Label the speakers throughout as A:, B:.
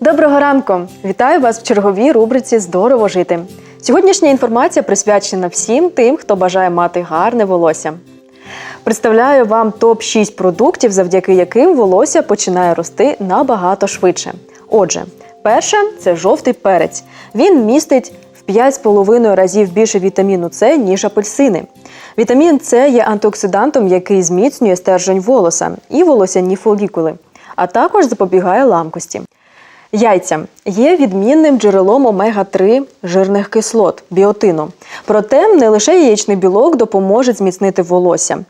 A: Доброго ранку! Вітаю вас в черговій рубриці Здорово жити. Сьогоднішня інформація присвячена всім тим, хто бажає мати гарне волосся. Представляю вам топ-6 продуктів, завдяки яким волосся починає рости набагато швидше. Отже, перше це жовтий перець. Він містить в 5,5 разів більше вітаміну С, ніж апельсини. Вітамін С є антиоксидантом, який зміцнює стержень волоса і волосяні фолікули, а також запобігає ламкості. Яйця є відмінним джерелом омега-3 жирних кислот біотину. Проте не лише яєчний білок допоможе зміцнити волосся,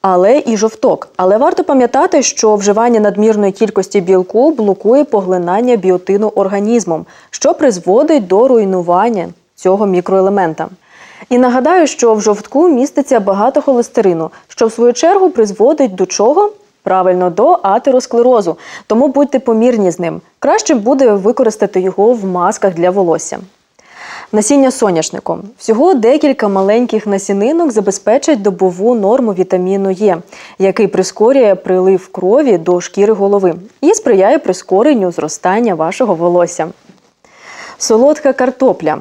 A: але і жовток. Але варто пам'ятати, що вживання надмірної кількості білку блокує поглинання біотину організмом, що призводить до руйнування цього мікроелемента. І нагадаю, що в жовтку міститься багато холестерину, що в свою чергу призводить до чого? Правильно, до атеросклерозу. Тому будьте помірні з ним. Краще буде використати його в масках для волосся. Насіння соняшнику. Всього декілька маленьких насінинок забезпечать добову норму вітаміну Е, який прискорює прилив крові до шкіри голови і сприяє прискоренню зростання вашого волосся. Солодка картопля.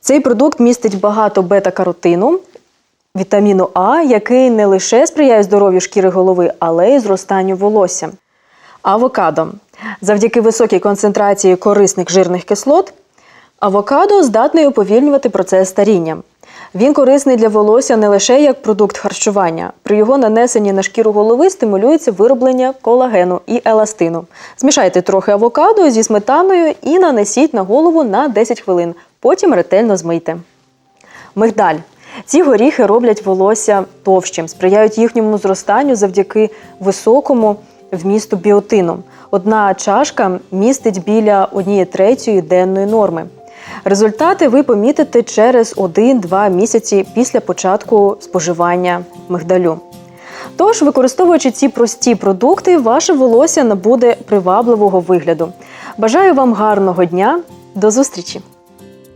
A: Цей продукт містить багато бета-каротину, вітаміну А, який не лише сприяє здоров'ю шкіри голови, але й зростанню волосся. Авокадо. Завдяки високій концентрації корисних жирних кислот, авокадо здатний уповільнювати процес старіння. Він корисний для волосся не лише як продукт харчування. При його нанесенні на шкіру голови стимулюється вироблення колагену і еластину. Змішайте трохи авокадо зі сметаною і нанесіть на голову на 10 хвилин. Потім ретельно змийте. Мигдаль. Ці горіхи роблять волосся товщим, сприяють їхньому зростанню завдяки високому вмісту біотину. Одна чашка містить біля 1 третьої денної норми. Результати ви помітите через 1-2 місяці після початку споживання мигдалю. Тож, використовуючи ці прості продукти, ваше волосся набуде привабливого вигляду. Бажаю вам гарного дня. До зустрічі!